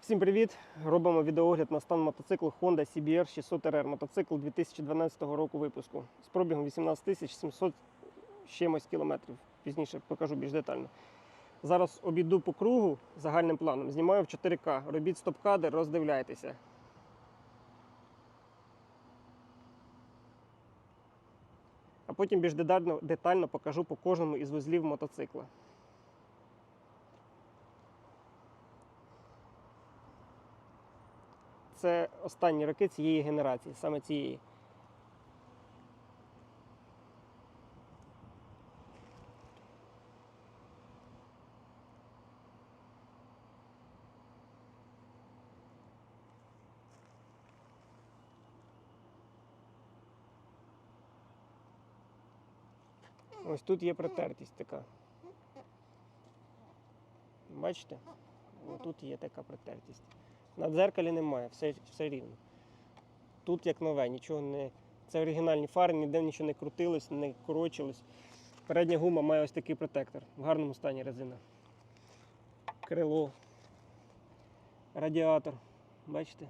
Всім привіт! Робимо відеогляд на стан мотоциклу Honda CBR 600 RR. Мотоцикл 2012 року випуску з пробігом 18 700 чимось кілометрів. Пізніше покажу більш детально. Зараз обійду по кругу загальним планом. Знімаю в 4К. Робіть стоп-кадр, роздивляйтеся. А потім більш детально, детально покажу по кожному із вузлів мотоцикла. Це останні роки цієї генерації, саме цієї. Ось тут є притертість така. Бачите? Тут є така притертість. На дзеркалі немає, все, все рівно. Тут як нове, нічого не. Це оригінальні фари, ніде нічого не крутилось, не корочилось. Передня гума має ось такий протектор. В гарному стані резина. Крило. Радіатор. Бачите?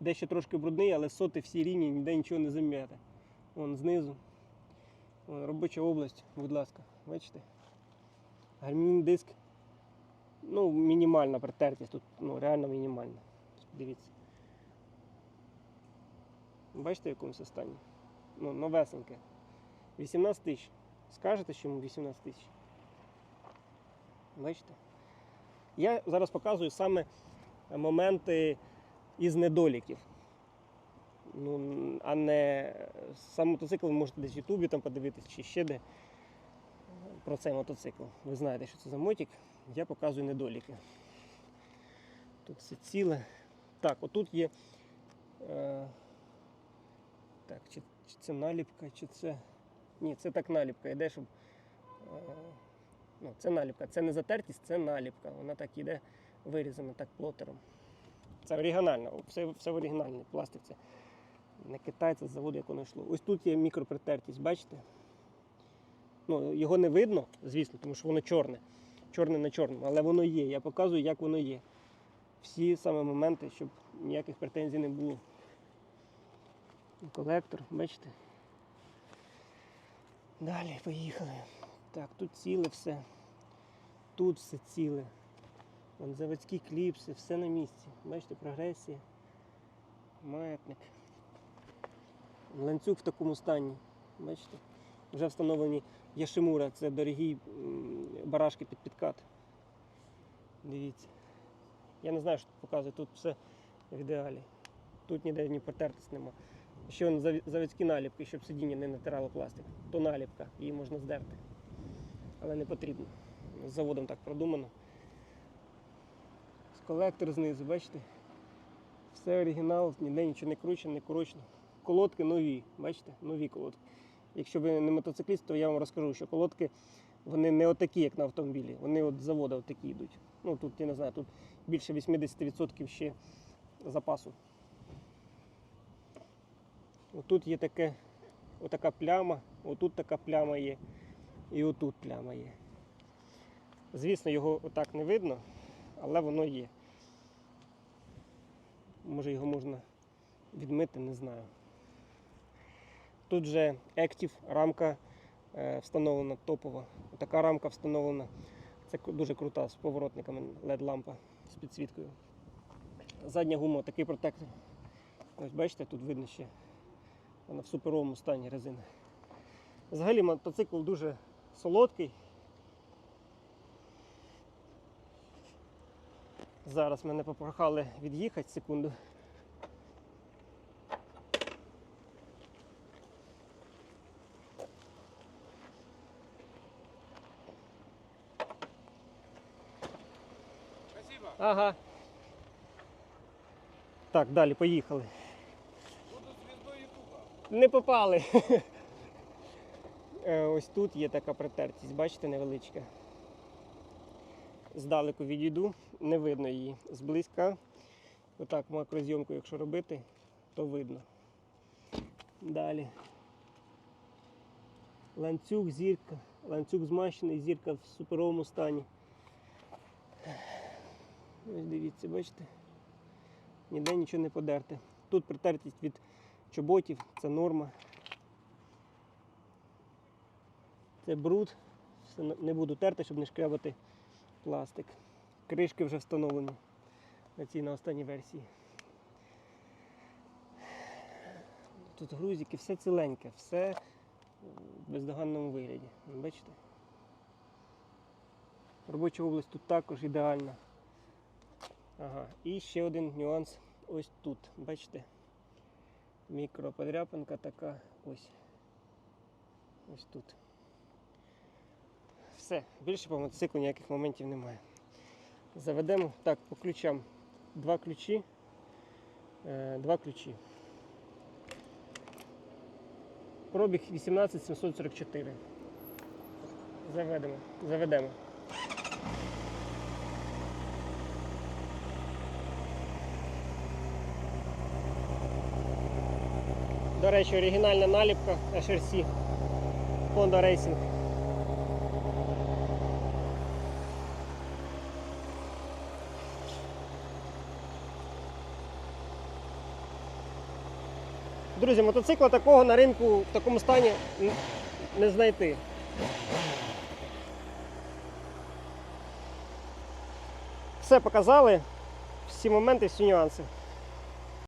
Дещо трошки брудний, але соти всі рівні, ніде нічого не зам'яте. Вон знизу. Вон, робоча область, будь ласка, бачите? Гармінний диск. Ну, мінімальна притертість, тут ну, реально мінімальна. Дивіться. Бачите, в якому це стані? Ну, новесеньке. 18 тисяч. Скажете, що йому 18 тисяч? Бачите? Я зараз показую саме моменти із недоліків. Ну, а не сам мотоцикл ви можете десь в Ютубі там подивитись чи ще де про цей мотоцикл. Ви знаєте, що це за мотик. Я показую недоліки. Тут все ціле. Так, отут є. Е, так, чи, чи це наліпка, чи це. Ні, це так наліпка йде, щоб. Е, ну, це наліпка. Це не затертість, це наліпка. Вона так іде вирізана так плотером. Це оригінально, все, все в оригінальній пластик. Це не Китай, це з заводу, як воно йшло. Ось тут є мікропритертість, бачите? Ну, його не видно, звісно, тому що воно чорне. Чорне на чорному, але воно є. Я показую, як воно є. Всі саме моменти, щоб ніяких претензій не було. Колектор, бачите? Далі поїхали. Так, тут ціле все. Тут все ціле. Вон заводські кліпси, все на місці. Бачите, прогресія. Маятник. Ланцюг в такому стані. Бачите? Вже встановлені Яшимура, це дорогі барашки під підкат. Дивіться. Я не знаю, що тут показує, тут все в ідеалі. Тут ніде ні потертись нема. Ще вон заві- заводські наліпки, щоб сидіння не натирало пластик. То наліпка, її можна здерти. Але не потрібно. З заводом так продумано. З колектор знизу, бачите? Все оригінал, ніде нічого не кручено, не корочено. Колодки нові, бачите? Нові колодки. Якщо ви не мотоцикліст, то я вам розкажу, що колодки вони не отакі, як на автомобілі. Вони от з заводу отакі йдуть. Ну тут я не знаю, тут більше 80% ще запасу. Отут є таке, отака пляма, отут така пляма є, і отут пляма є. Звісно, його отак не видно, але воно є. Може його можна відмити, не знаю. Тут же Active рамка е, встановлена топова. Така рамка встановлена. Це дуже крута з поворотниками LED-лампа з підсвіткою. Задня гума такий протектор. Ось бачите, тут видно ще. Вона в суперовому стані резина. Взагалі мотоцикл дуже солодкий. Зараз мене попрохали від'їхати секунду. Ага. Так, далі, поїхали. Не попали. Е, Ось тут є така притертість, бачите, невеличка. Здалеку відійду, не видно її. Зблизька. Отак макрозйомку, якщо робити, то видно. Далі. Ланцюг, зірка. Ланцюг змащений, зірка в суперовому стані. Ось дивіться, бачите? ніде нічого не подерте. Тут притертість від чоботів, це норма. Це бруд. Не буду терти, щоб не шкрябати пластик. Кришки вже встановлені на цій на останній версії. Тут грузики, все ціленьке, все в бездоганному вигляді. Бачите? Робоча область тут також ідеальна. Ага, і ще один нюанс ось тут. Бачите? Мікроподряпинка така ось. Ось тут. Все, більше по мотоциклу ніяких моментів немає. Заведемо так, по ключам. Два ключі. Е, два ключі. Пробіг 18744. Заведемо. Заведемо. До речі, оригінальна наліпка HRC Honda Racing. Друзі, мотоцикла такого на ринку в такому стані не знайти. Все показали, всі моменти, всі нюанси.